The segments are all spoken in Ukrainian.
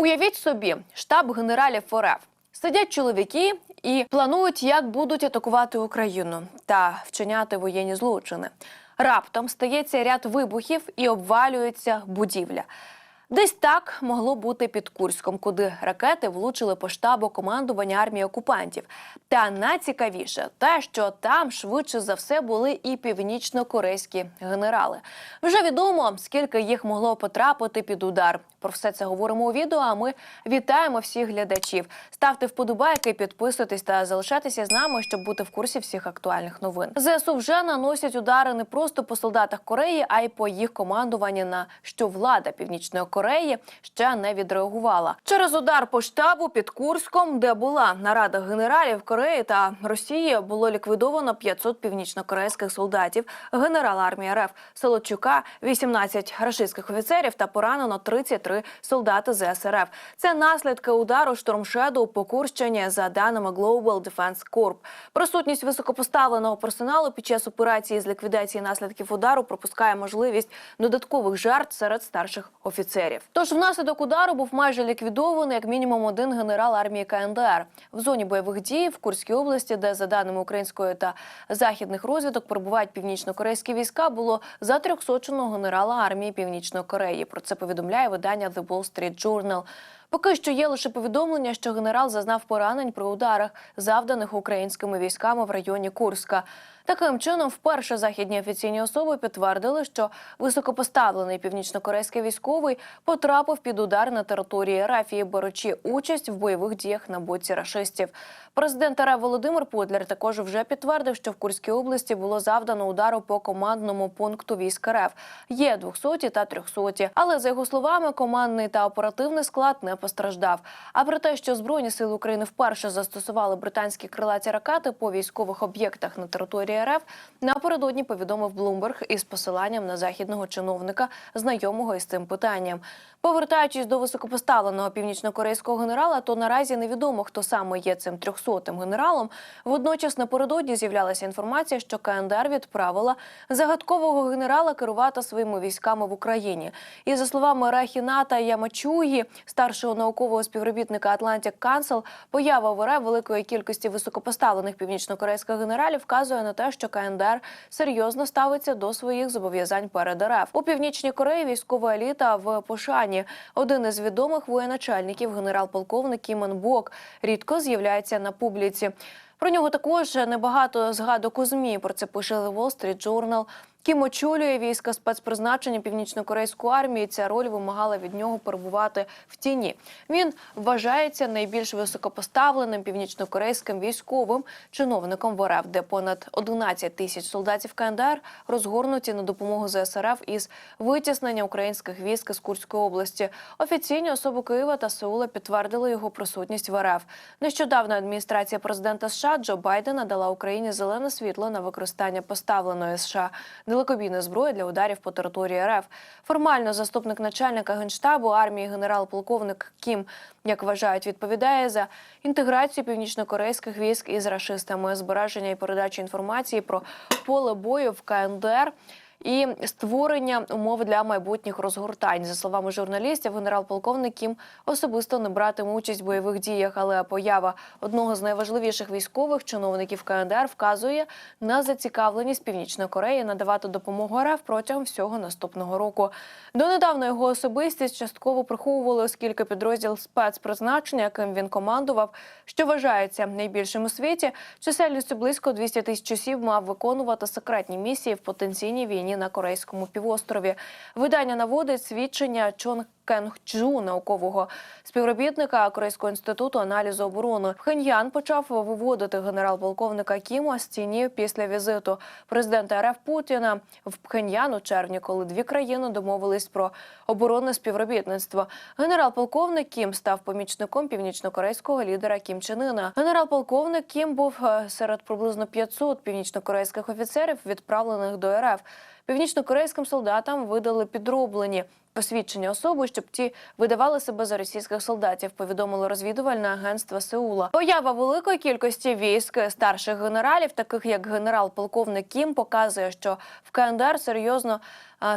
Уявіть собі, штаб генералів ФРФ. Сидять чоловіки і планують, як будуть атакувати Україну та вчиняти воєнні злочини. Раптом стається ряд вибухів і обвалюється будівля. Десь так могло бути під Курськом, куди ракети влучили по штабу командування армії окупантів. Та найцікавіше те, що там швидше за все були і північно-корейські генерали. Вже відомо, скільки їх могло потрапити під удар. Про все це говоримо у відео. А ми вітаємо всіх глядачів. Ставте вподобайки, підписуйтесь та залишайтеся з нами, щоб бути в курсі всіх актуальних новин. ЗСУ вже наносять удари не просто по солдатах Кореї, а й по їх командуванні. На що влада Північної Кореї ще не відреагувала через удар по штабу під Курском, де була нарада генералів Кореї та Росії, було ліквідовано 500 північнокорейських солдатів, генерала армії РФ Солодчука, 18 рашистських офіцерів та поранено 33 солдати ЗСРФ. Це наслідки удару штормшеду по Курщині, за даними Global Defense Corp. Присутність високопоставленого персоналу під час операції з ліквідації наслідків удару пропускає можливість додаткових жертв серед старших офіцерів. Тож внаслідок удару був майже ліквідований як мінімум один генерал армії КНДР в зоні бойових дій в Курській області, де за даними української та західних розвідок перебувають північно-корейські війська. Було затрьохсочено генерала армії Північної Кореї. Про це повідомляє видання The Wall Street Journal. Поки що є лише повідомлення, що генерал зазнав поранень при ударах, завданих українськими військами в районі Курська. Таким чином, вперше західні офіційні особи підтвердили, що високопоставлений північнокорейський військовий потрапив під удар на території Рафії, беручи участь в бойових діях на боці рашистів. Президент РФ Володимир Путлер також вже підтвердив, що в Курській області було завдано удару по командному пункту військ РФ. Є 200 та 300. Але за його словами, командний та оперативний склад не постраждав. А про те, що збройні сили України вперше застосували британські крилаті ракети по військових об'єктах на території РФ, напередодні повідомив Блумберг із посиланням на західного чиновника, знайомого із цим питанням. Повертаючись до високопоставленого північнокорейського генерала, то наразі невідомо, хто саме є цим трьохсотим генералом. Водночас напередодні з'являлася інформація, що КНДР відправила загадкового генерала керувати своїми військами в Україні. І за словами Рахіната Ямачугі, старшого наукового співробітника Atlantic Council, поява в великої кількості високопоставлених північнокорейських генералів вказує на те, що КНДР серйозно ставиться до своїх зобов'язань перед РФ. У північній Кореї військова еліта в пошані. Один із відомих воєначальників, генерал-полковник Кімен Бок, рідко з'являється на публіці. Про нього також небагато згадок у змі. Про це пише The Wall Street Journal. Кім очолює війська спецпризначення північно-корейської армії. Ця роль вимагала від нього перебувати в тіні. Він вважається найбільш високопоставленим північно-корейським військовим чиновником в РФ, де понад 11 тисяч солдатів КНДР розгорнуті на допомогу ЗСРФ із витіснення українських військ з Курської області. Офіційні особи Києва та Сеула підтвердили його присутність в РФ. Нещодавно адміністрація президента США Джо Байдена дала Україні зелене світло на використання поставленої США далекобійної зброї для ударів по території РФ. Формально заступник начальника генштабу армії генерал-полковник Кім, як вважають, відповідає за інтеграцію північнокорейських військ із рашистами, збереження і передачу інформації про поле бою в КНДР. І створення умов для майбутніх розгортань за словами журналістів, генерал-полковник Кім особисто не братиме участь в бойових діях, але поява одного з найважливіших військових чиновників КНДР вказує на зацікавленість Північної Кореї надавати допомогу РФ протягом всього наступного року. Донедавна його особистість частково приховували, оскільки підрозділ спецпризначення, яким він командував, що вважається найбільшим у світі, чисельністю близько 200 тисяч осіб мав виконувати секретні місії в потенційній війні на Корейському півострові. Видання наводить свідчення Чон Кенг-Чжу, наукового співробітника Корейського інституту аналізу оборони. Пхеньян почав виводити генерал-полковника Кіма з тіні після візиту президента РФ Путіна в Пхеньян у червні, коли дві країни домовились про оборонне співробітництво. Генерал-полковник Кім став помічником північнокорейського лідера Кім Чен Ына. Генерал-полковник Кім був е, серед приблизно 500 північнокорейських офіцерів, відправлених до РФ. Північнокорейським солдатам видали підроблені посвідчення особи, щоб ті видавали себе за російських солдатів. Повідомило розвідувальне агентство Сеула. Поява великої кількості військ старших генералів, таких як генерал-полковник Кім, показує, що в КНДР серйозно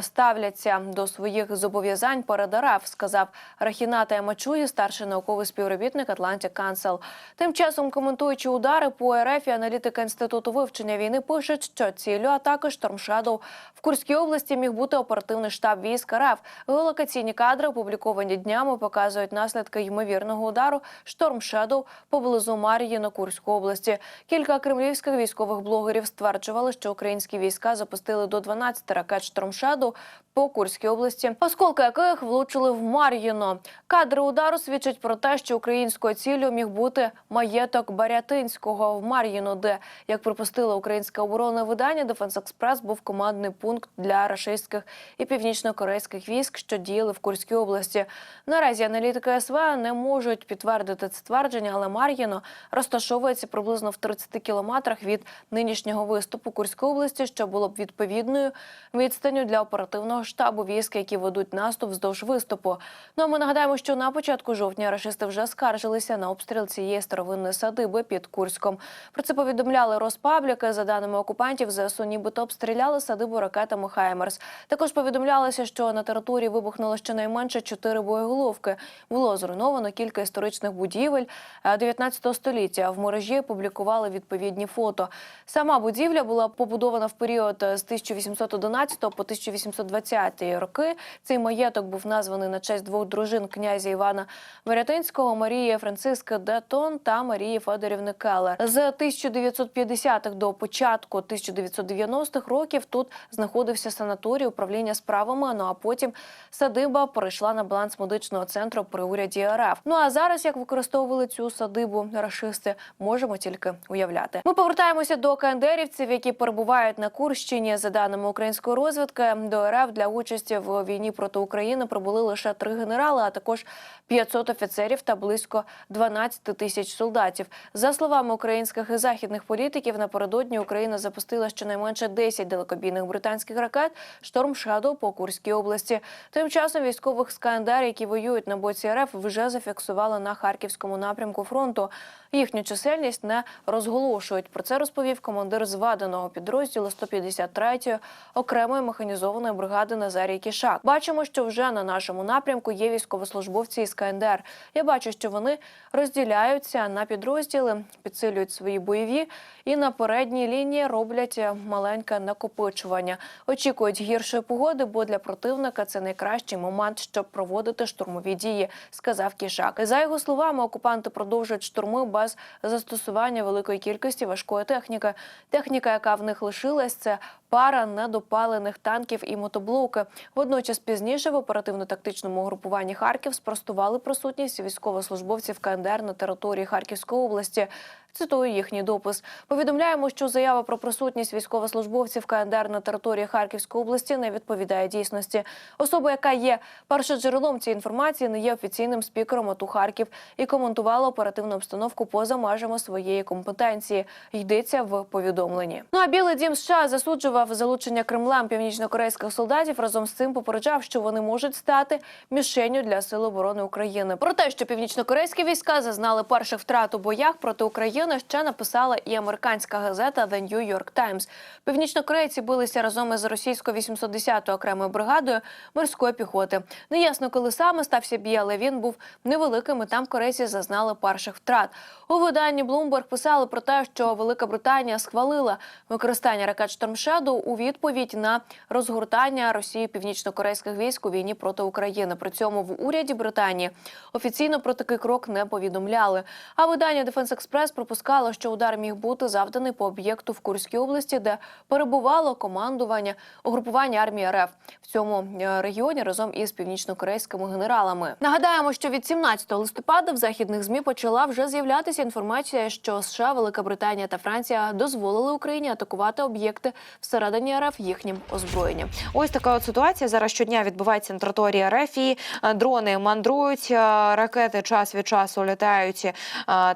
ставляться до своїх зобов'язань перед РФ, сказав Рахіната Ямачуї, старший науковий співробітник Atlantic Council. Тим часом, коментуючи удари по РФ, і аналітика інституту вивчення війни пишуть, що ціллю атаки Shadow в Курській області міг бути оперативний штаб військ РФ. Геолокаційні кадри, опубліковані днями, показують наслідки ймовірного удару Shadow поблизу Мар'ї на Курську області. Кілька кремлівських військових блогерів стверджували, що українські війська запустили до 12 ракет Storm Shadow по Курській області, осколки яких влучили в Мар'їно. Кадри удару свідчать про те, що українською ціллю міг бути маєток Барятинського в Мар'їно, де, як припустило українське оборонне видання, Express був командний пункт для рашистських і північно-корейських військ, що діяли в Курській області. Наразі аналітики СВ не можуть підтвердити це твердження, але Мар'їно розташовується приблизно в 30 кілометрах від нинішнього виступу Курської області, що було б відповідною відстанню для оперативного штабу військ, які ведуть наступ вздовж виступу. Ну а ми нагадаємо, що на початку жовтня рашисти вже скаржилися на обстріл цієї старовинної садиби під Курськом. Про це повідомляли Роспабліки. За даними окупантів, ЗСУ нібито обстріляли садибу ракетами Хаймерс. Також повідомлялося, що на території вибухнуло щонайменше чотири боєголовки. Було зруйновано кілька історичних будівель е, 19 століття. В мережі публікували відповідні фото. Сама будівля була побудована в період з 1811 по 1820 роки. Цей маєток був названий на честь двох дружин князя Івана Верятинського, Марії Франциски Детон та Марії Федорівни Келлер. З 1950-х до початку 1990-х років тут знаходився санаторій управління справами. Ну а потім садиба перейшла на баланс медичного центру при уряді РФ. Ну а зараз як використовували цю садибу рашисти, можемо тільки уявляти. Ми повертаємося до КНДРівців, які перебувають на Курщині. За даними української розвідки, до РФ для участі в війні проти України прибули лише три генерали, а також 500 офіцерів та близько 12 тисяч солдатів. За словами українських і західних політиків, напередодні Україна запустила щонайменше 10 далекобійних британських ракет «Шторм Шадоу» по Курській області. Тим часом військових з КНДР, які воюють на боці РФ, вже зафіксували на харківському напрямку фронту. Їхню чисельність не розголошують. Про це розповів командир зваданого підрозділу 153-ї окремої механізованої бригади Назарій Кішак. Бачимо, що вже на нашому напрямку є військовослужбовці із КНДР. Я бачу, що вони розділяються на підрозділи, підсилюють свої бойові і на передній лінії роблять маленьке накопичування. Очікують гіршої погоди, бо для противника це найкращий момент, щоб проводити штурмові дії, сказав Кішак. За його словами, окупанти продовжують штурми без застосування великої кількості важкої техніки. Техніка, яка в них лишилась, це пара недопалених танків і мотоблоки. Водночас пізніше в оперативно-тактичному групуванні Харків спростували присутність військовослужбовців КНДР на території Харківської області. Цитую їхній допис. Повідомляємо, що заява про присутність військовослужбовців КНДР на території Харківської області не відповідає дійсності. Особа, яка є першоджерелом цієї інформації, не є офіційним спікером АТУ Харків і коментувала оперативну обстановку поза межами своєї компетенції. Йдеться в повідомленні. Ну а Білий Дім США засуджував залучення Кремлем північно-корейських солдатів. Разом з цим попереджав, що вони можуть стати мішенню для сил оборони України. Про те, що північно-корейські війська зазнали перших втрат у боях проти України, ще написала і американська газета The New York Times. Північнокорейці билися разом із російською 810-ю окремою бригадою морської піхоти. Неясно, коли саме стався бій, але він був невеликим. і Там корейці зазнали перших втрат. У виданні Bloomberg писали про те, що Велика Британія схвалила використання ракет Shadow у відповідь на розгортання Росії північно-корейських військ у війні проти України. При цьому в уряді Британії офіційно про такий крок не повідомляли. А видання Defense Express припускало, що удар міг бути завданий по об'єкту в Курській області, де перебувало командування угрупування армії РФ в цьому е, регіоні разом із північно-корейськими генералами. Нагадаємо, що від 17 листопада в західних змі почала вже з'являтися інформація, що США, Велика Британія та Франція дозволили Україні атакувати об'єкти всередині РФ їхнім озброєнням. Ось така от ситуація зараз щодня відбувається на території РФ. І е, дрони мандрують, е, ракети час від часу літають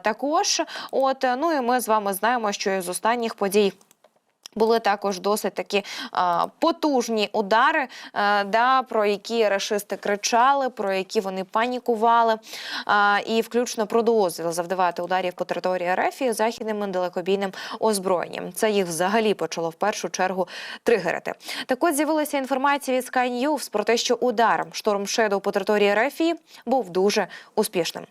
також. От ну і ми з вами знаємо, що із останніх подій. Були також досить такі а, потужні удари, а, да, про які рашисти кричали, про які вони панікували, а, і включно про дозвіл завдавати ударів по території РФ західним далекобійним озброєнням. Це їх взагалі почало в першу чергу тригерити. Так от з'явилася інформація від Sky News про те, що удар шторм Shadow по території РФ був дуже успішним.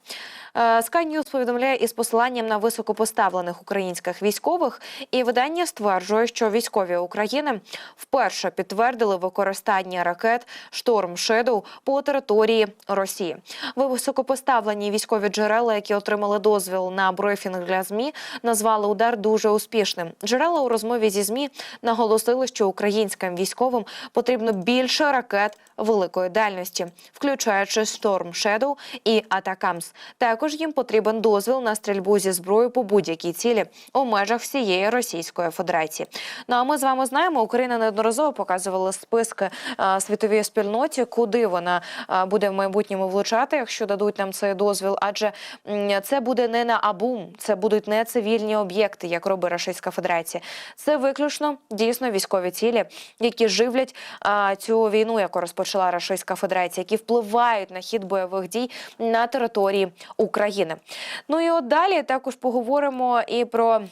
Е, Sky News повідомляє із посиланням на високопоставлених українських військових, і видання стверджує, що військові України вперше підтвердили використання ракет Шторм Shadow по території Росії. Високопоставлені військові джерела, які отримали дозвіл на брифінг для змі, назвали удар дуже успішним. Джерела у розмові зі змі наголосили, що українським військовим потрібно більше ракет великої дальності, включаючи Storm Shadow і Атакамс. Також їм потрібен дозвіл на стрільбу зі зброєю по будь-якій цілі у межах всієї Російської Федерації. Ну а ми з вами знаємо, Україна неодноразово показувала списки е, світовій спільноті, куди вона е, буде в майбутньому влучати, якщо дадуть нам цей дозвіл. Адже це буде не на абум, це будуть не цивільні об'єкти, як робить Російська Федерація. Це виключно дійсно військові цілі, які живлять цю війну, яку розпочала Російська Федерація, які впливають на хід бойових дій на території України. Ну і от далі також поговоримо і про.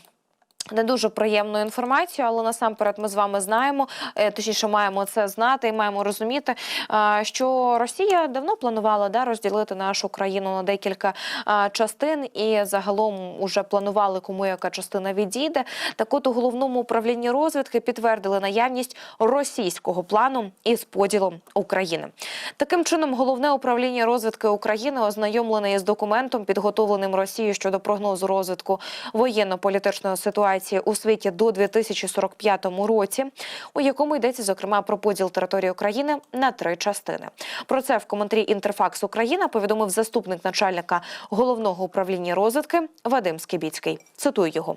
Не дуже приємну інформацію, але насамперед ми з вами знаємо, е, точніше маємо це знати і маємо розуміти, е, що Росія давно планувала да, розділити нашу країну на декілька е, частин, і загалом уже планували, кому яка частина відійде. Так от у головному управлінні розвідки підтвердили наявність російського плану із поділом України. Таким чином, головне управління розвідки України ознайомлене із документом, підготовленим Росією щодо прогнозу розвитку воєнно-політичної ситуації у світі до 2045 році, у якому йдеться зокрема про поділ території України на три частини. Про це в коментарі Інтерфакс Україна повідомив заступник начальника головного управління розвідки Вадим Скібіцький. Цитую його: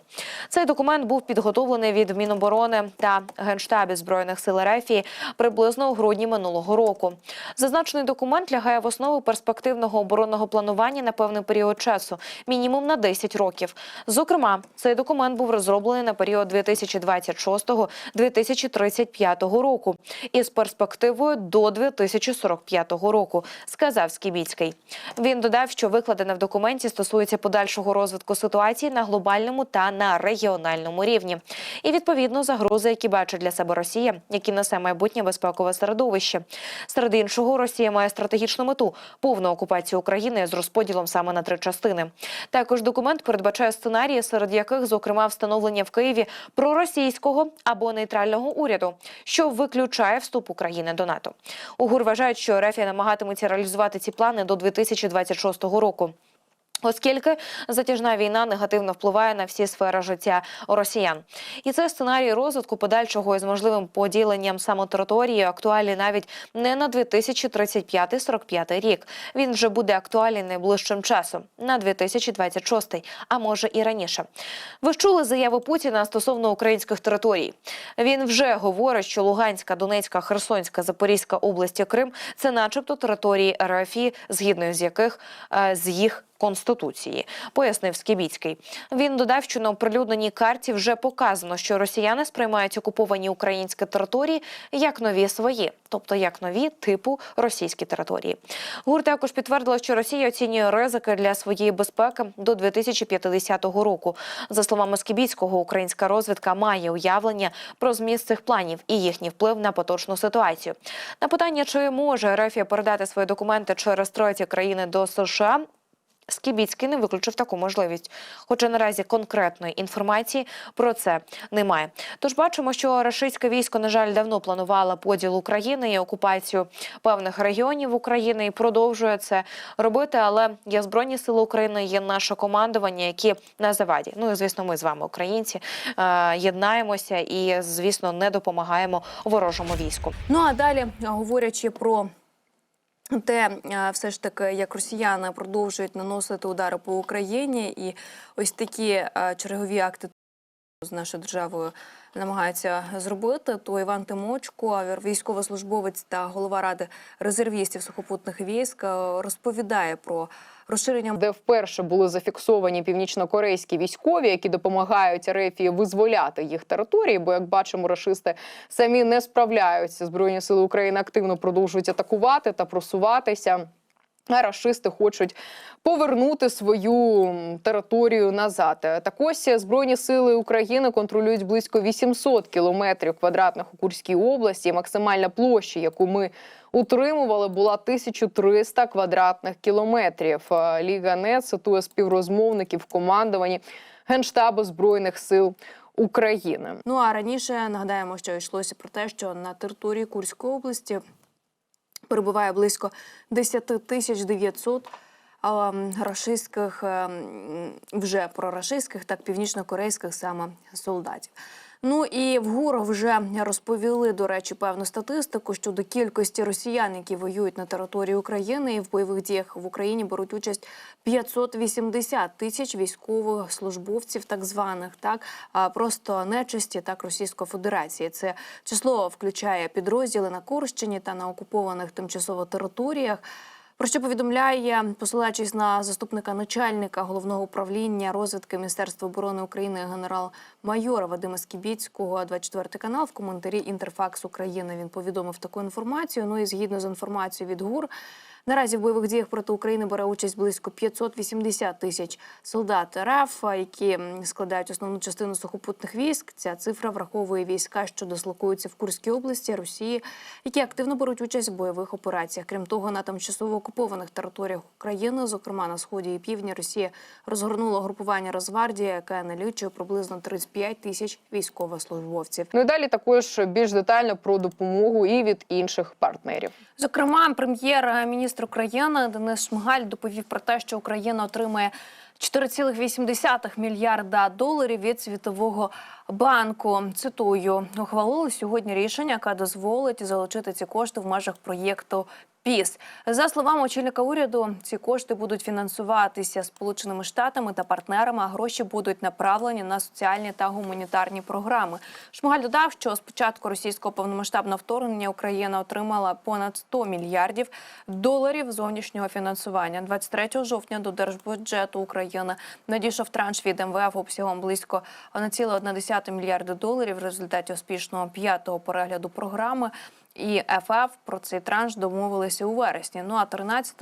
цей документ був підготовлений від Міноборони та Генштабі збройних сил РФ приблизно у грудні минулого року. Зазначений документ лягає в основу перспективного оборонного планування на певний період часу, мінімум на 10 років. Зокрема, цей документ був розроблений на період 2026-2035 року із перспективою до 2045 року, сказав Скібіцький. Він додав, що викладене в документі стосується подальшого розвитку ситуації на глобальному та на регіональному рівні, і відповідно загрози, які бачить для себе Росія, які несе майбутнє безпекове середовище. Серед іншого, Росія має стратегічну мету повну окупацію України з розподілом саме на три частини. Також документ передбачає сценарії, серед яких, зокрема, встановлення в Києві проросійського або нейтрального уряду, що виключає вступ України до НАТО. УГУР вважають, що РФ намагатиметься реалізувати ці плани до 2026 року. Оскільки затяжна війна негативно впливає на всі сфери життя росіян, і це сценарій розвитку подальшого із можливим поділенням самотериторії актуальний навіть не на 2035-45 рік. Він вже буде актуальний найближчим часом на 2026, а може і раніше. Ви ж чули заяву Путіна стосовно українських територій. Він вже говорить, що Луганська, Донецька, Херсонська, Запорізька області Крим це, начебто, території РФ, згідно з яких е, з їх конституції, пояснив Скібіцький. Він додав, що на оприлюдненій карті вже показано, що росіяни сприймають окуповані українські території як нові свої, тобто як нові типу російські території. ГУР також підтвердила, що Росія оцінює ризики для своєї безпеки до 2050 року. За словами Скібіцького, українська розвідка має уявлення про зміст цих планів і їхній вплив на поточну ситуацію. На питання, чи може РФ передати свої документи через треті країни до США, Скібіцький не виключив таку можливість, хоча наразі конкретної інформації про це немає. Тож бачимо, що рашистське військо, на жаль, давно планувало поділ України і окупацію певних регіонів України і продовжує це робити. Але є збройні сили України, є наше командування, які на заваді. Ну і звісно, ми з вами, українці, е, єднаємося і, звісно, не допомагаємо ворожому війську. Ну а далі, говорячи про те, все ж таки, як росіяни продовжують наносити удари по Україні, і ось такі чергові акти з нашою державою намагаються зробити, то Іван Тимочко, військовослужбовець та голова ради резервістів сухопутних військ, розповідає про розширення де вперше були зафіксовані північнокорейські військові, які допомагають Рефії визволяти їх території. Бо, як бачимо, рашисти самі не справляються. Збройні сили України активно продовжують атакувати та просуватися. А рашисти хочуть повернути свою територію назад. Е, Так ось збройні сили України контролюють близько 800 кілометрів квадратних у Курській області. Максимальна площа, яку ми утримували, була 1300 квадратних кілометрів. Е, Ліга НЕТ цитує співрозмовників в командуванні Генштабу збройних сил України. Ну а раніше нагадаємо, що йшлося про те, що на території Курської області перебуває близько 10 тисяч 900 а, рашистських, е, м, вже прорашистських, так північно-корейських саме солдатів. Ну і в ГУР вже розповіли, до речі, певну статистику щодо кількості росіян, які воюють на території України і в бойових діях в Україні беруть участь 580 тисяч військових службовців, так званих, так просто нечисті, так Російської Федерації. Це число включає підрозділи на Курщині та на окупованих тимчасово територіях. Про що повідомляє, посилаючись на заступника начальника головного управління розвідки Міністерства оборони України генерал-майора Вадима Скібіцького, 24 канал в коментарі Інтерфакс України. Він повідомив таку інформацію. Ну і згідно з інформацією від ГУР, наразі в бойових діях проти України бере участь близько 580 тисяч солдат РФ, які складають основну частину сухопутних військ. Ця цифра враховує війська, що дислокуються в Курській області Росії, які активно беруть участь в бойових операціях. Крім того, на тимчасово окупованих територіях України, зокрема на сході і півдні, Росія розгорнула групування Росгвардія, яке налічує приблизно 35 тисяч військовослужбовців. Ну і далі також більш детально про допомогу і від інших партнерів. Зокрема, прем'єр-міністр України Денис Шмигаль доповів про те, що Україна отримає 4,8 мільярда доларів від світового банку. Цитую, ухвалили сьогодні рішення, яке дозволить залучити ці кошти в межах проєкту. ПІС за словами очільника уряду, ці кошти будуть фінансуватися Сполученими Штатами та партнерами. А гроші будуть направлені на соціальні та гуманітарні програми. Шмигаль додав, що з початку російського повномасштабного вторгнення Україна отримала понад 100 мільярдів доларів зовнішнього фінансування. 23 жовтня до держбюджету України надійшов транш від МВФ обсягом близько 1,1 мільярда доларів в результаті успішного п'ятого перегляду програми. І ФФ про цей транш домовилися у вересні. Ну а 13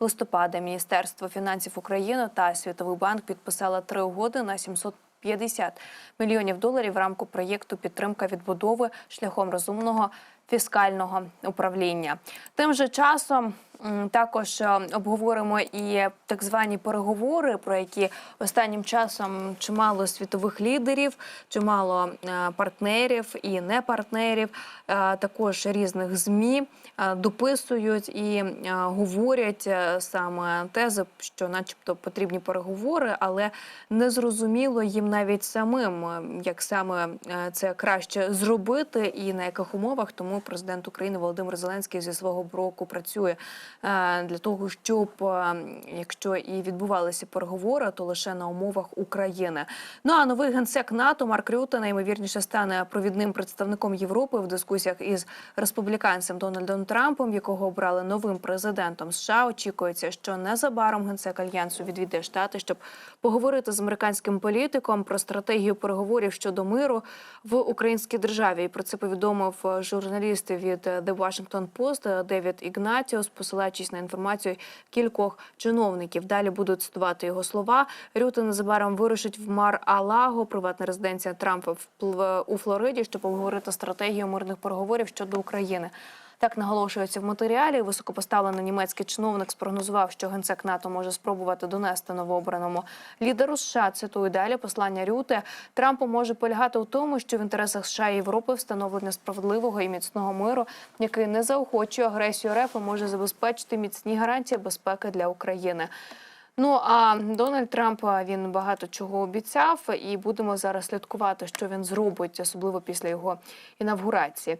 листопада Міністерство фінансів України та Світовий банк підписали три угоди на 750 мільйонів доларів в рамку проєкту підтримка відбудови шляхом розумного фіскального управління. Тим же часом також е, обговоримо і так звані переговори, про які останнім часом чимало світових лідерів, чимало е, партнерів і не партнерів, е, також різних змі дописують і говорять саме тези, що, начебто, потрібні переговори, але не зрозуміло їм навіть самим, як саме це краще зробити і на яких умовах. Тому президент України Володимир Зеленський зі свого боку працює е, для того, щоб е, якщо і відбувалися переговори, то лише на умовах України. Ну а новий генсек НАТО Марк Рюте найімовірніше стане провідним представником Європи в дискусіях із республіканцем Дональдом Трампом, якого обрали новим президентом США. Очікується, що незабаром генсек альянсу відвідає штати, щоб поговорити з американським політиком про стратегію переговорів щодо миру в українській державі. І про це повідомив е, журналіст від е, The Washington Post Девід Ігнатіус, посилаючись на інформацію кількох чиновників. Далі будуть цитувати його слова. Рюта незабаром вирушить в Мар-Алаго, приватна резиденція Трампа в у Флориді, щоб обговорити стратегію мирних переговорів щодо України. Так наголошується в матеріалі. Високопоставлений німецький чиновник спрогнозував, що генсек НАТО може спробувати донести новообраному лідеру США. Цитую далі послання Рюте. Трампу може полягати у тому, що в інтересах США і Європи встановлення справедливого і міцного миру, який не заохочує агресію РФ, і може забезпечити міцні гарантії безпеки для України. Ну а Дональд Трамп він багато чого обіцяв, і будемо зараз слідкувати, що він зробить, особливо після його інавгурації.